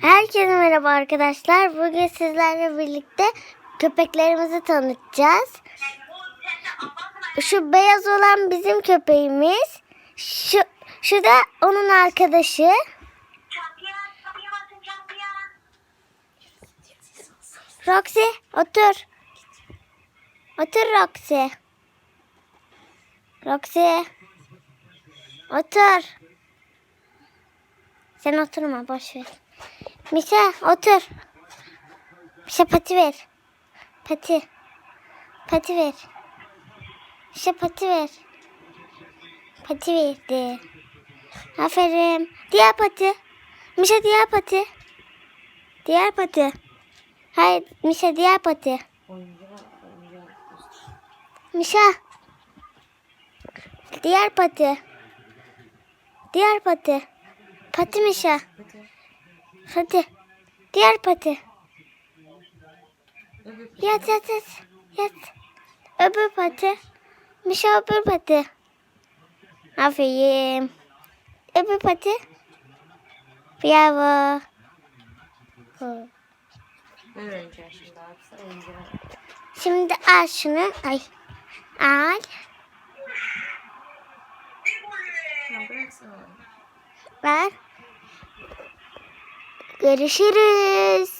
Herkese merhaba arkadaşlar. Bugün sizlerle birlikte köpeklerimizi tanıtacağız. Şu beyaz olan bizim köpeğimiz. Şu, şu da onun arkadaşı. Roxy otur. Otur Roxy. Roxy. Otur. Sen oturma boş ver. Mişa otur. Mişa pati ver. Pati. Pati ver. Mişa pati ver. Pati verdi. Aferin. Diğer pati. Mişa diğer pati. Diğer pati. Hayır Mişa diğer pati. Mişa. Diğer pati. Diğer pati. Pati Mişa. Hadi. Diğer pati. Yat yat yat. Yat. Öbür pati. Mişa öbür pati. Aferin. Öbür pati. Bravo. Şimdi al şunu. Ay. Al. Tamam. Ver. Görüşürüz.